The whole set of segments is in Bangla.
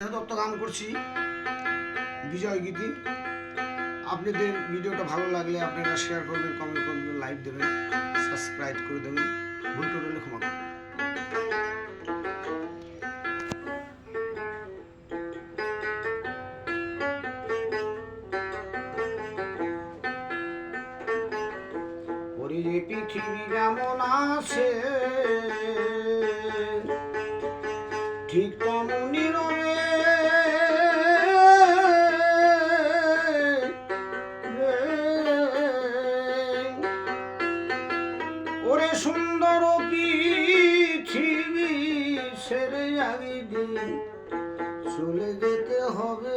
দত্ত গান করছি। বিজয় গীতি, আপনাদের ভিডিওটা ভালো লাগলে আপনারা শেয়ার করবেন কমেন্ট করবেন লাইক দেবেন সাবস্ক্রাইব করে দেবেন। ভুল করলে ক্ষমা করবেন। যে পৃথিবী যেমন আছে, ঠিক তেমনি চলে যেতে হবে।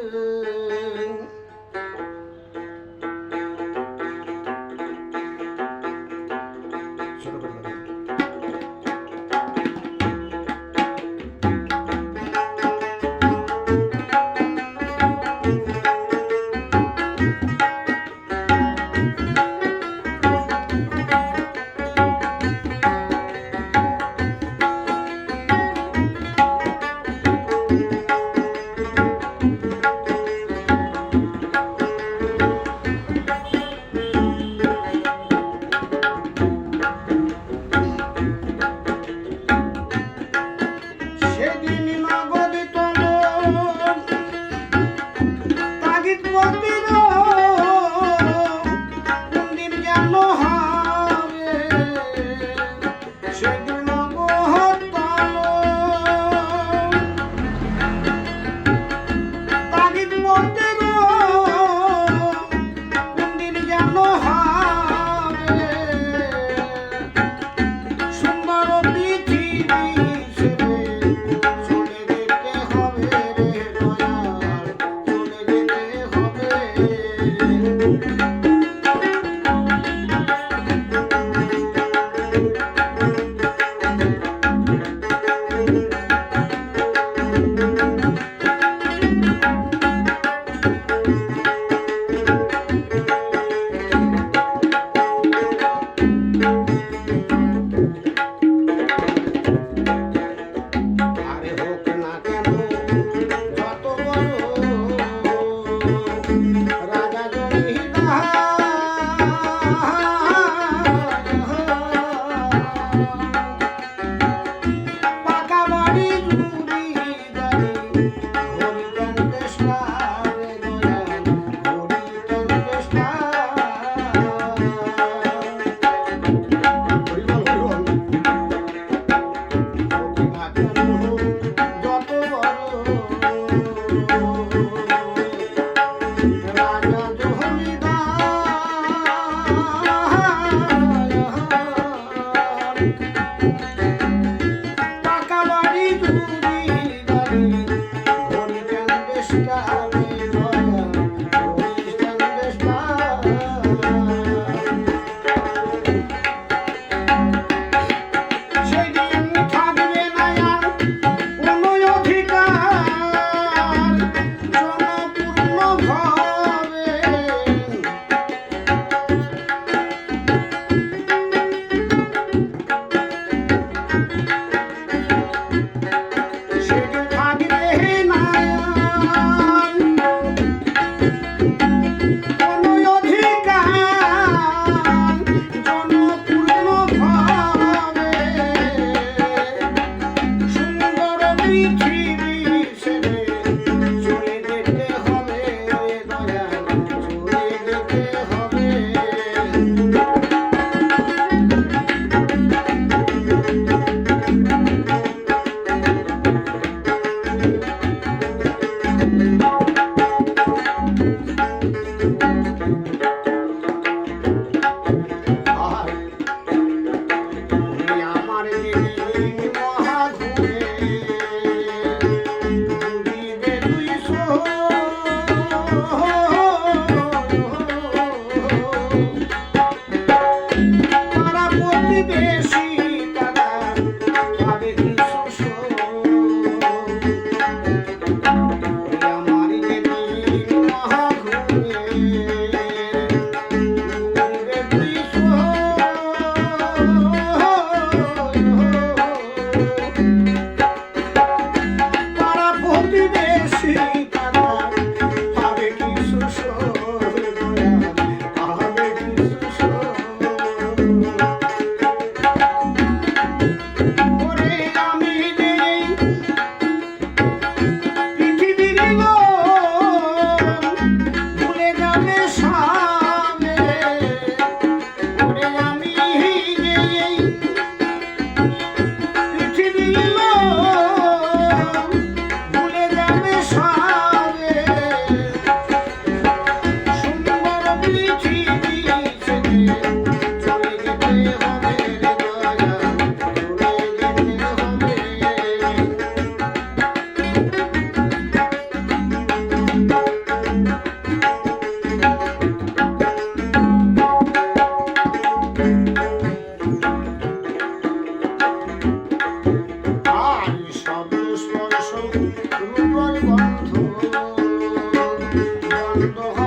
Allah'ım